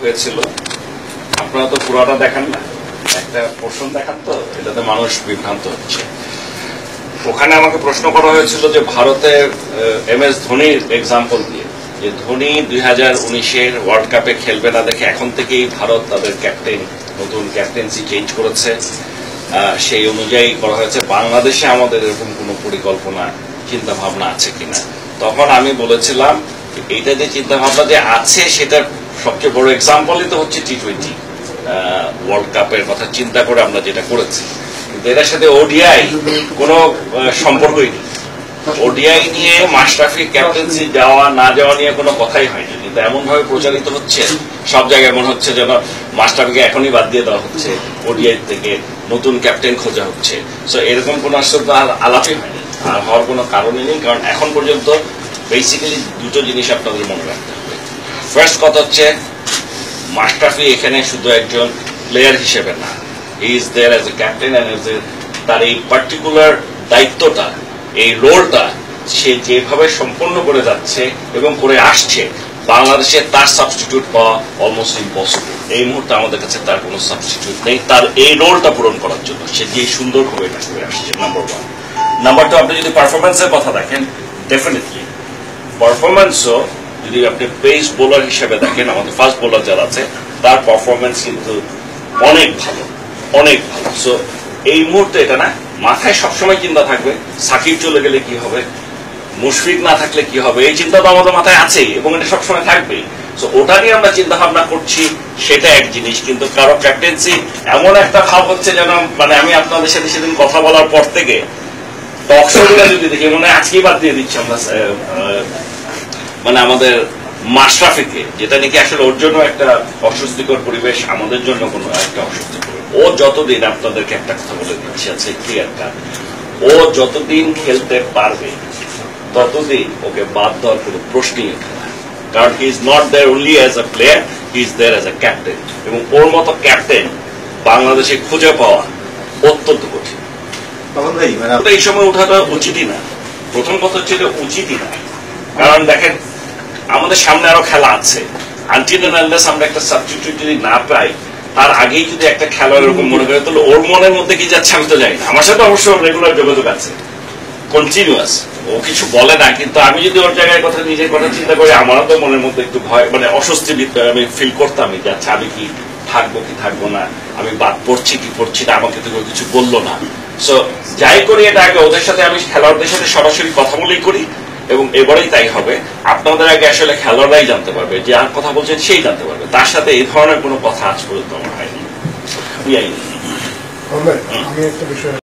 হয়েছিল। আপনারা তো পুরোটা দেখান না। একটা পোর্শন দেখান তো, এটাতে মানুষ বিভ্রান্ত হচ্ছে। ওখানে আমাকে প্রশ্ন করা হয়েছিল যে ভারতে এম এস ধোনির এক্সাম্পল দিয়ে, যে ধোনি দুই হাজার উনিশের ওয়ার্ল্ড কাপে খেলবে না দেখে এখন থেকেই ভারত তাদের ক্যাপ্টেন নতুন ক্যাপ্টেন্সি চেঞ্জ করেছে। সেই অনুযায়ী করা হয়েছে। বাংলাদেশে আমাদের এরকম কোনো পরিকল্পনা চিন্তা ভাবনা আছে কিনা? তখন আমি বলেছিলাম এইটা যে চিন্তা ভাবনা যে আছে, সেটার সবচেয়ে বড় এক্সাম্পলই তো হচ্ছে টি টোয়েন্টি ওয়ার্ল্ড কাপের কথা চিন্তা করে আমরা যেটা করেছি। কিন্তু এটার সাথে ওডিআই কোনো সম্পর্কই নেই। ওডিআই নিয়ে মাশরাফি ক্যাপ্টেন্সি যাওয়া, না যাওয়া নিয়ে কোনো কথাই হয়নি। কিন্তু এমন ভাবে প্রচারিত হচ্ছে, সব জায়গায় মনে হচ্ছে যেন মাশরাফিকে এখনই বাদ দিয়ে দেওয়া হচ্ছে। ওডিআই থেকে নতুন ক্যাপ্টেন খোঁজা হচ্ছে। সো এরকম কোনো আসলে আর আলাপই হয়নি। আর হওয়ার কোনো কারণই নেই। কারণ এখন পর্যন্ত বেসিক্যালি দুটো জিনিস আপনাদের মনে রাখতে ফার্স্ট কথা হচ্ছে মাশরাফি এখানে শুধু একজন প্লেয়ার হিসেবে না is there as a captain and a তার এই পার্টিকুলার দায়িত্বটা, এই রোলটা সে যেভাবে সম্পন্ন করে যাচ্ছে এবং করে আসছে, বাংলাদেশে তার সাবস্টিটিউট পাওয়া অলমোস্ট ইম্পসিবল এই মুহূর্তে আমাদের কাছে তার কোনো সাবস্টিটিউট নেই, তার এই রোলটা পূরণ করার জন্য। সে যে সুন্দরভাবে এটা করে আসছে নাম্বার ওয়ান নাম্বার টু আপনি যদি পারফরমেন্সের কথা দেখেন ডেফিনেটলি পারফরমেন্সও যদি আপনি পেস বোলার হিসেবে দেখেন, আমাদের ফার্স্ট বোলার যারা আছে, তার পারফরমেন্স কিন্তু অনেক ভালো অনেক ভালো। সো এই মুহূর্তে এটা না, মাথায় সবসময় চিন্তা থাকবে, সাকিব চলে গেলে কি হবে, মুশফিক না থাকলে কি হবে, এই চিন্তা তো আমাদের মাথায় আছেই, এবং এটা সবসময় থাকবেই। তো ওটা নিয়ে আমরা চিন্তা ভাবনা করছি, সেটা এক জিনিস, কিন্তু কারও ক্যাপ্টেন্সি এমন একটা ভাব হচ্ছে যেন মানে আমি আপনাদের সাথে সেদিন কথা বলার পর থেকে টকশোগুলো যদি দেখি মনে আজকেই বাদ দিয়ে দিচ্ছি আমরা মানে আমাদের মাশরাফিকে যেটা নাকি আসলে ওর জন্য একটা অস্বস্তিকর পরিবেশ আমাদের জন্য কোনো একটা অস্বস্তিকর ও যতদিন আপনাদেরকে একটা কথা বলে দিচ্ছি আছে ক্লিয়ার কাট ও যতদিন খেলতে পারবে ততদিন ওকে বাদ দেওয়ার কোনো প্রশ্নই ওঠে না। কারণ he is not there only as a player he is there as a captain এবং ওর মতো ক্যাপ্টেন বাংলাদেশে খুঁজে পাওয়া অত্যন্ত কঠিন। মানে এই সময় ওঠাটা উচিতই না। প্রথম কথা হচ্ছে যে উচিতই না। কারণ দেখেন, আমাদের সামনে আরও খেলা আছে। আমরা একটা সাবস্টিটিউট যদি না পাই, তার আগেই যদি একটা এরকম মনে করে, তাহলে ওর মনের মধ্যে কি যাচ্ছে আমি তো জানি না। আমার সাথে অবশ্য রেগুলার যোগাযোগ আছে। কন্টিনিউয়াস ও কিছু বলে না, কিন্তু আমি যদি ওর জায়গায় কথা, নিজের কথা চিন্তা করি, আমারও তো মনের মধ্যে একটু ভয় মানে অস্বস্তি আমি ফিল করতাম যে আচ্ছা আমি কি থাকব কি থাকব না, আমি বাদ পড়ছি, কি পড়ছি না, আমাকে তো কিছু বলল না। সো যাই করি এটা আগে, ওদের সাথে আমি খেলোয়াড়দের সাথে সরাসরি কথা বলেই করি। এবং এবারেই তাই হবে। আপনাদের আগে আসলে খেলোয়াড়াই জানতে পারবে, যে আর কথা বলছেন সেই জানতে পারবে। তার সাথে এই ধরনের কোনো কথা আজ পর্যন্ত আমার হয়নি। আমি একটা বিষয়